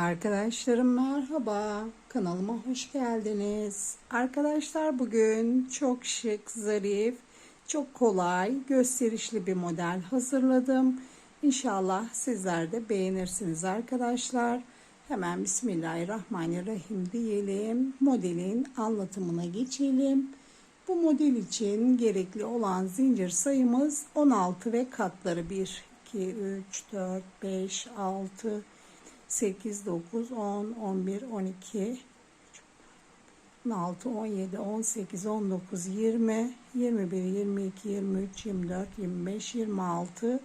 Arkadaşlarım merhaba. Kanalıma hoş geldiniz. Arkadaşlar bugün çok şık, zarif, çok kolay, gösterişli bir model hazırladım. İnşallah sizler de beğenirsiniz arkadaşlar. Hemen Bismillahirrahmanirrahim diyelim. Modelin anlatımına geçelim. Bu model için gerekli olan zincir sayımız 16 ve katları 1, 2, 3, 4, 5, 6, 8, 9, 10, 11, 12, 16, 17, 18, 19, 20, 21, 22, 23, 24, 25, 26,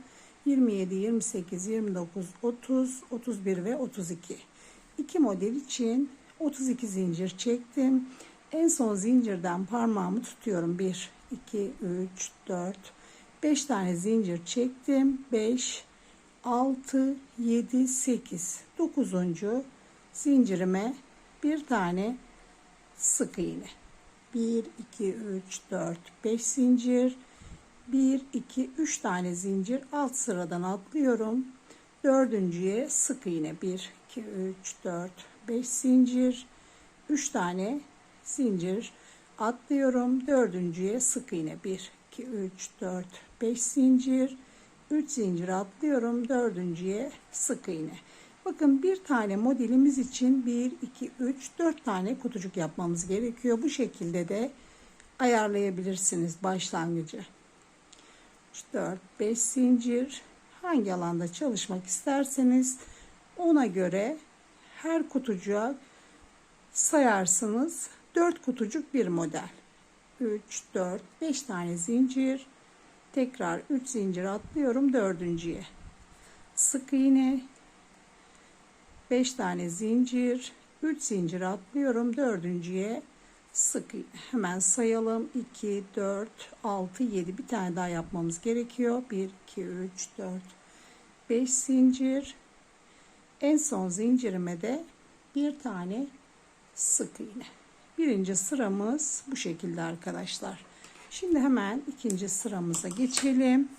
27, 28, 29, 30, 31 ve 32. İki model için 32 zincir çektim. En son zincirden parmağımı tutuyorum. 1, 2, 3, 4, 5 tane zincir çektim. 5, 6, 7, 8, 9. zincirime bir tane sık iğne. 1, 2, 3, 4, 5 zincir. 1, 2, 3 tane zincir alt sıradan atlıyorum. Dördüncüye sık iğne. 1, 2, 3, 4, 5 zincir. 3 tane zincir atlıyorum. Dördüncüye sık iğne. 1, 2, 3, 4, 5 zincir. 3 zincir atlıyorum. Dördüncüye sık iğne. Bakın bir tane modelimiz için 1, 2, 3, 4 tane kutucuk yapmamız gerekiyor. Bu şekilde de ayarlayabilirsiniz başlangıcı. 3, 4, 5 zincir. Hangi alanda çalışmak isterseniz ona göre her kutucuğa sayarsınız. 4 kutucuk bir model. 3, 4, 5 tane zincir. Tekrar 3 zincir atlıyorum dördüncüye. Sık iğne 5 tane zincir, 3 zincir atlıyorum dördüncüye. Sık iğne. Hemen sayalım. 2 4 6 7 bir tane daha yapmamız gerekiyor. 1 2 3 4 5 zincir. En son zincirime de bir tane sık iğne. Birinci sıramız bu şekilde arkadaşlar. Şimdi hemen ikinci sıramıza geçelim.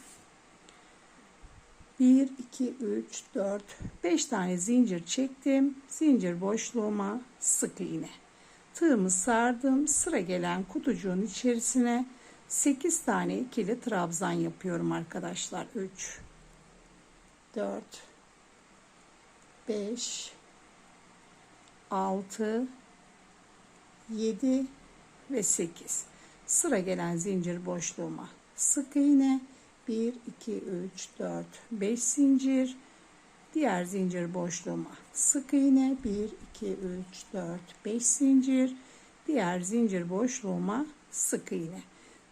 1, 2, 3, 4, 5 tane zincir çektim. Zincir boşluğuma sık iğne. Tığımı sardım. Sıra gelen kutucuğun içerisine 8 tane ikili trabzan yapıyorum arkadaşlar. 3, 4, 5, 6, 7 ve 8 sıra gelen zincir boşluğuma. Sık iğne. 1 2 3 4 5 zincir. Diğer zincir boşluğuma. Sık iğne. 1 2 3 4 5 zincir. Diğer zincir boşluğuma. Sık iğne.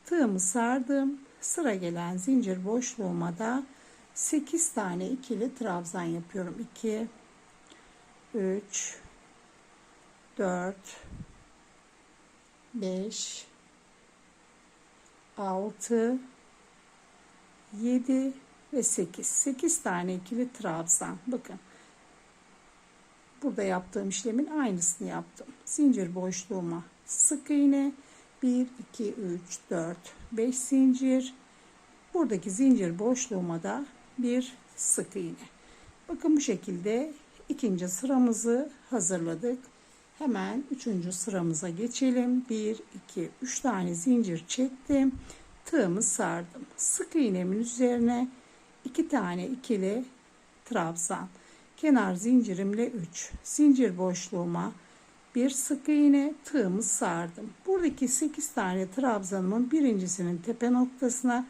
Tığımı sardım. Sıra gelen zincir boşluğuma da 8 tane ikili trabzan yapıyorum. 2 3 4 5 6 7 ve 8 8 tane ikili trabzan. Bakın. Burada yaptığım işlemin aynısını yaptım. Zincir boşluğuma sık iğne. 1 2 3 4 5 zincir. Buradaki zincir boşluğuma da bir sık iğne. Bakın bu şekilde ikinci sıramızı hazırladık Hemen üçüncü sıramıza geçelim. 1, 2, 3 tane zincir çektim. Tığımı sardım. Sık iğnemin üzerine 2 tane ikili trabzan. Kenar zincirimle 3. Zincir boşluğuma bir sık iğne tığımı sardım. Buradaki 8 tane trabzanımın birincisinin tepe noktasına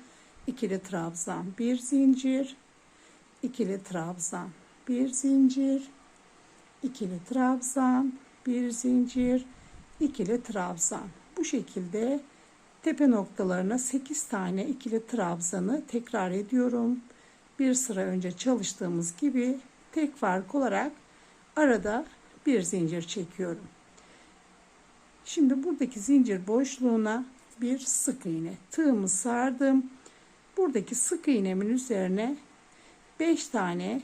ikili trabzan, bir zincir, ikili trabzan, bir zincir, ikili trabzan, bir zincir, ikili trabzan. Bu şekilde tepe noktalarına 8 tane ikili trabzanı tekrar ediyorum. Bir sıra önce çalıştığımız gibi tek fark olarak arada bir zincir çekiyorum. Şimdi buradaki zincir boşluğuna bir sık iğne tığımı sardım. Buradaki sık iğnemin üzerine 5 tane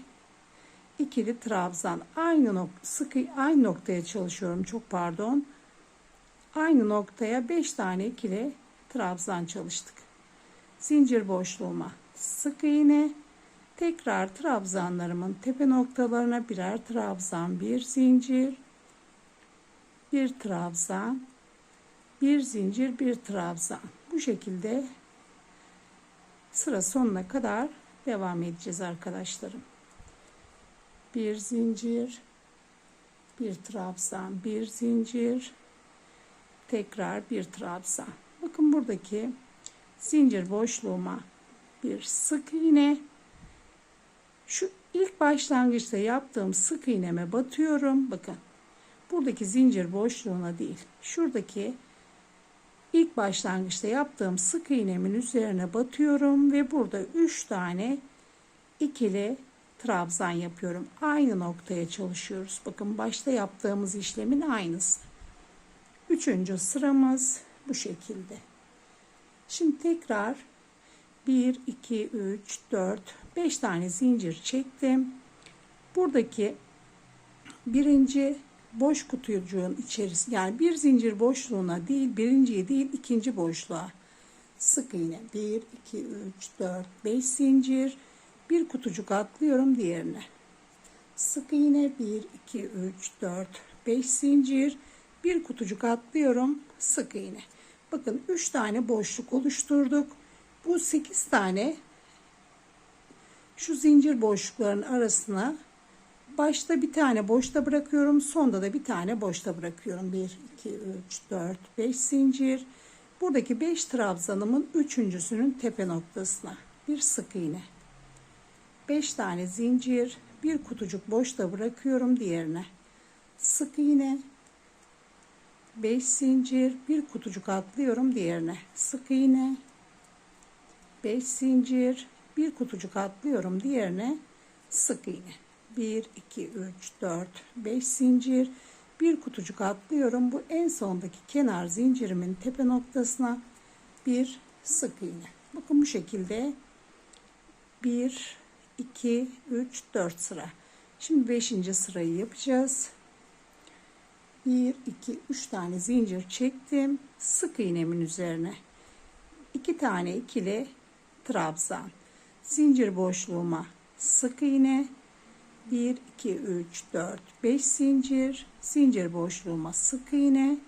ikili trabzan. Aynı nok sıkı aynı noktaya çalışıyorum. Çok pardon. Aynı noktaya 5 tane ikili trabzan çalıştık. Zincir boşluğuma sık iğne. Tekrar trabzanlarımın tepe noktalarına birer trabzan, bir zincir, bir trabzan, bir zincir, bir trabzan. Bu şekilde sıra sonuna kadar devam edeceğiz arkadaşlarım. Bir zincir, bir trabzan, bir zincir, tekrar bir trabzan. Bakın buradaki zincir boşluğuma bir sık iğne şu ilk başlangıçta yaptığım sık iğneme batıyorum. Bakın buradaki zincir boşluğuna değil şuradaki ilk başlangıçta yaptığım sık iğnemin üzerine batıyorum ve burada 3 tane ikili trabzan yapıyorum. Aynı noktaya çalışıyoruz. Bakın başta yaptığımız işlemin aynısı. Üçüncü sıramız bu şekilde. Şimdi tekrar 1, 2, 3, 4, 5 tane zincir çektim. Buradaki birinci boş kutucuğun içerisinde yani bir zincir boşluğuna değil birinciye değil ikinci boşluğa sık iğne 1, 2, 3, 4, 5 zincir bir kutucuk atlıyorum diğerine. Sık iğne 1, 2, 3, 4, 5 zincir bir kutucuk atlıyorum sık iğne. Bakın 3 tane boşluk oluşturduk. Bu 8 tane şu zincir boşlukların arasına başta bir tane boşta bırakıyorum. Sonda da bir tane boşta bırakıyorum. 1, 2, 3, 4, 5 zincir. Buradaki 5 trabzanımın üçüncüsünün tepe noktasına bir sık iğne. 5 tane zincir, bir kutucuk boşta bırakıyorum diğerine. Sık iğne, 5 zincir, bir kutucuk atlıyorum diğerine. Sık iğne, 5 zincir, bir kutucuk atlıyorum diğerine. Sık iğne. 1, 2, 3, 4, 5 zincir, bir kutucuk atlıyorum. Bu en sondaki kenar zincirimin tepe noktasına bir sık iğne. Bakın bu şekilde 1, 2, 3, 4 sıra. Şimdi 5. sırayı yapacağız. 1, 2, 3 tane zincir çektim. Sık iğnemin üzerine. 2 tane ikili trabzan. Zincir boşluğuma sık iğne. 1, 2, 3, 4, 5 zincir. Zincir boşluğuma sık iğne.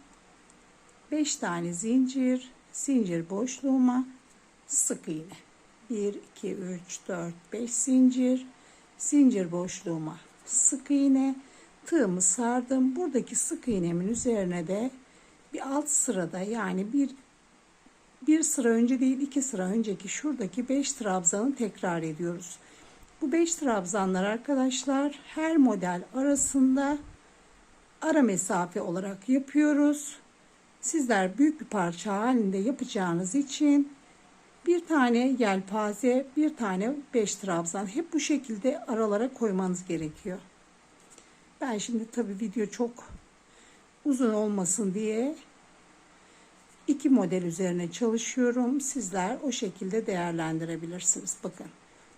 5 tane zincir. Zincir boşluğuma sık iğne. 1, 2, 3, 4, 5 zincir. Zincir boşluğuma sık iğne tığımı sardım. Buradaki sık iğnemin üzerine de bir alt sırada yani bir bir sıra önce değil iki sıra önceki şuradaki 5 trabzanı tekrar ediyoruz. Bu 5 trabzanlar arkadaşlar her model arasında ara mesafe olarak yapıyoruz. Sizler büyük bir parça halinde yapacağınız için bir tane yelpaze, bir tane 5 trabzan hep bu şekilde aralara koymanız gerekiyor. Ben şimdi tabii video çok uzun olmasın diye iki model üzerine çalışıyorum. Sizler o şekilde değerlendirebilirsiniz. Bakın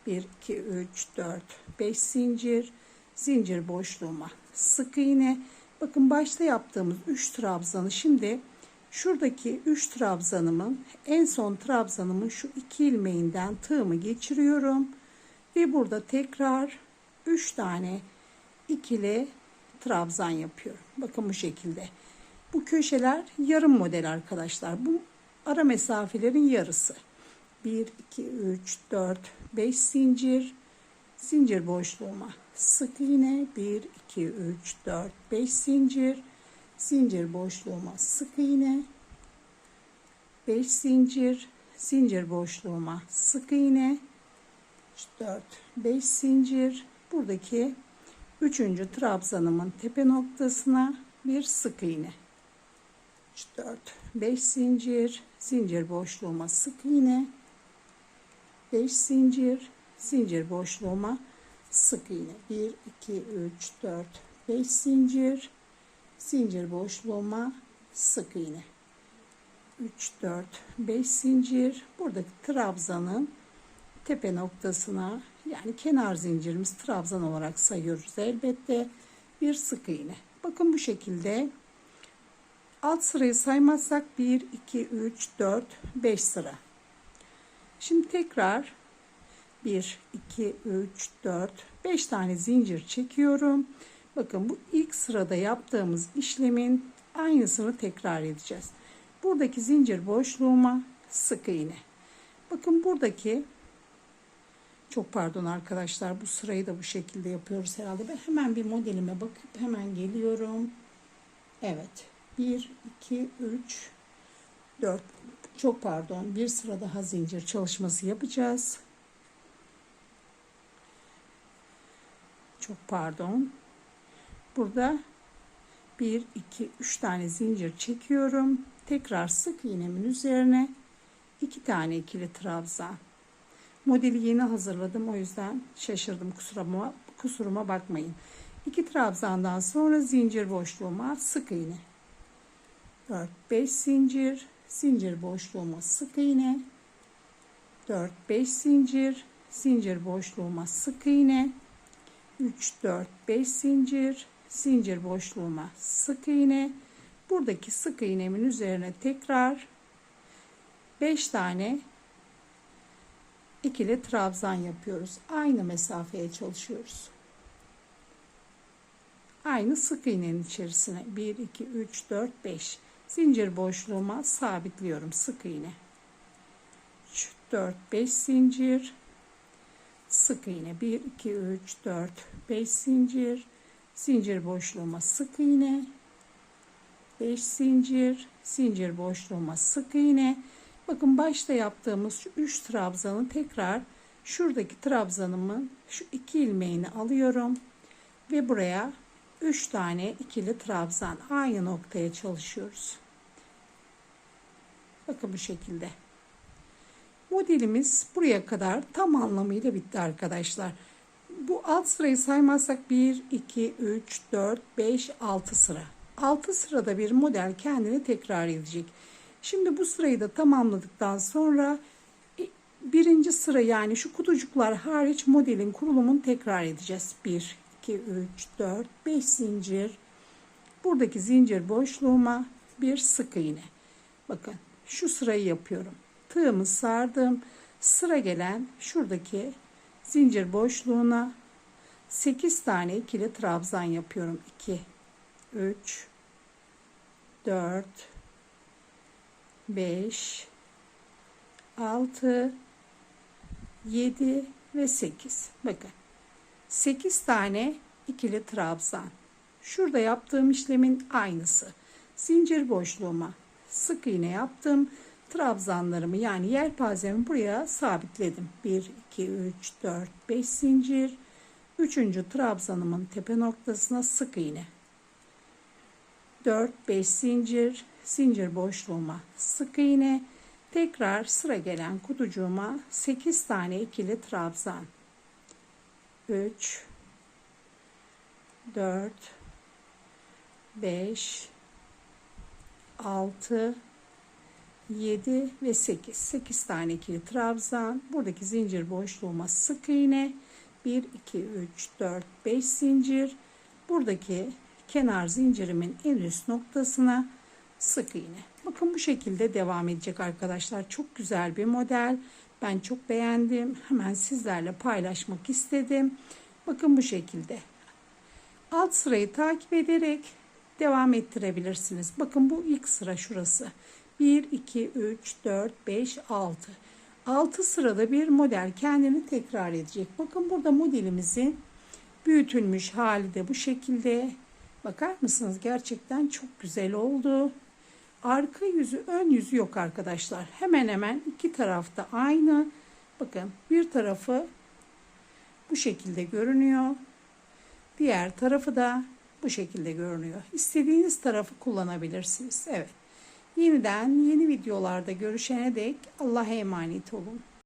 1, 2, 3, 4, 5 zincir. Zincir boşluğuma sık iğne. Bakın başta yaptığımız 3 trabzanı şimdi şuradaki 3 trabzanımın en son trabzanımın şu iki ilmeğinden tığımı geçiriyorum. Ve burada tekrar 3 tane ikili trabzan yapıyorum. Bakın bu şekilde. Bu köşeler yarım model arkadaşlar. Bu ara mesafelerin yarısı. 1, 2, 3, 4, 5 zincir. Zincir boşluğuma sık iğne. 1, 2, 3, 4, 5 zincir. Zincir boşluğuma sık iğne. 5 zincir. Zincir boşluğuma sık iğne. 4, 5 zincir. Buradaki Üçüncü trabzanımın tepe noktasına bir sık iğne. 3, 4, 5 zincir, zincir boşluğuma sık iğne. 5 zincir, zincir boşluğuma sık iğne. 1, 2, 3, 4, 5 zincir, zincir boşluğuma sık iğne. 3, 4, 5 zincir. Buradaki trabzanın tepe noktasına yani kenar zincirimiz trabzan olarak sayıyoruz elbette. Bir sık iğne. Bakın bu şekilde alt sırayı saymazsak 1, 2, 3, 4, 5 sıra. Şimdi tekrar 1, 2, 3, 4, 5 tane zincir çekiyorum. Bakın bu ilk sırada yaptığımız işlemin aynısını tekrar edeceğiz. Buradaki zincir boşluğuma sık iğne. Bakın buradaki çok pardon arkadaşlar bu sırayı da bu şekilde yapıyoruz herhalde. Ben hemen bir modelime bakıp hemen geliyorum. Evet. 1, 2, 3, 4. Çok pardon. Bir sıra daha zincir çalışması yapacağız. Çok pardon. Burada 1, 2, 3 tane zincir çekiyorum. Tekrar sık iğnemin üzerine 2 tane ikili trabzan. Modeli yeni hazırladım o yüzden şaşırdım kusuruma, kusuruma bakmayın. 2 trabzandan sonra zincir boşluğuma sık iğne. 4 5 zincir, zincir boşluğuma sık iğne. 4 5 zincir, zincir boşluğuma sık iğne. 3 4 5 zincir, zincir boşluğuma sık iğne. Buradaki sık iğnemin üzerine tekrar 5 tane ikili trabzan yapıyoruz. Aynı mesafeye çalışıyoruz. Aynı sık iğnenin içerisine 1 2 3 4 5 zincir boşluğuma sabitliyorum sık iğne. 3 4 5 zincir sık iğne 1 2 3 4 5 zincir zincir boşluğuma sık iğne. 5 zincir zincir boşluğuma sık iğne. Bakın başta yaptığımız şu 3 trabzanı tekrar şuradaki trabzanımın şu iki ilmeğini alıyorum ve buraya 3 tane ikili trabzan aynı noktaya çalışıyoruz. Bakın bu şekilde. Modelimiz buraya kadar tam anlamıyla bitti arkadaşlar bu alt sırayı saymazsak 1 2 3 4 5 6 sıra 6 sırada bir model kendini tekrar edecek. Şimdi bu sırayı da tamamladıktan sonra e, birinci sıra yani şu kutucuklar hariç modelin kurulumunu tekrar edeceğiz. 1, 2, 3, 4, 5 zincir. Buradaki zincir boşluğuma bir sık iğne. Bakın şu sırayı yapıyorum. Tığımı sardım. Sıra gelen şuradaki zincir boşluğuna 8 tane ikili trabzan yapıyorum. 2 3 4 5 6 7 ve 8 bakın 8 tane ikili trabzan. Şurada yaptığım işlemin aynısı. Zincir boşluğuma sık iğne yaptım trabzanlarımı yani yelpazemi buraya sabitledim. 1 2 3 4 5 zincir. Üçüncü trabzanımın tepe noktasına sık iğne. 4 5 zincir. Zincir boşluğuma sık iğne. Tekrar sıra gelen kutucuğuma 8 tane ikili trabzan. 3 4 5 6 7 ve 8 8 tane ikili trabzan buradaki zincir boşluğuma sık iğne 1 2 3 4 5 zincir buradaki kenar zincirimin en üst noktasına sık iğne. Bakın bu şekilde devam edecek arkadaşlar. Çok güzel bir model. Ben çok beğendim. Hemen sizlerle paylaşmak istedim. Bakın bu şekilde. Alt sırayı takip ederek devam ettirebilirsiniz. Bakın bu ilk sıra şurası. 1, 2, 3, 4, 5, 6. 6 sırada bir model kendini tekrar edecek. Bakın burada modelimizin büyütülmüş hali de bu şekilde. Bakar mısınız? Gerçekten çok güzel oldu. Arka yüzü, ön yüzü yok arkadaşlar. Hemen hemen iki tarafta aynı. Bakın bir tarafı bu şekilde görünüyor. Diğer tarafı da bu şekilde görünüyor. İstediğiniz tarafı kullanabilirsiniz. Evet. Yeniden yeni videolarda görüşene dek Allah'a emanet olun.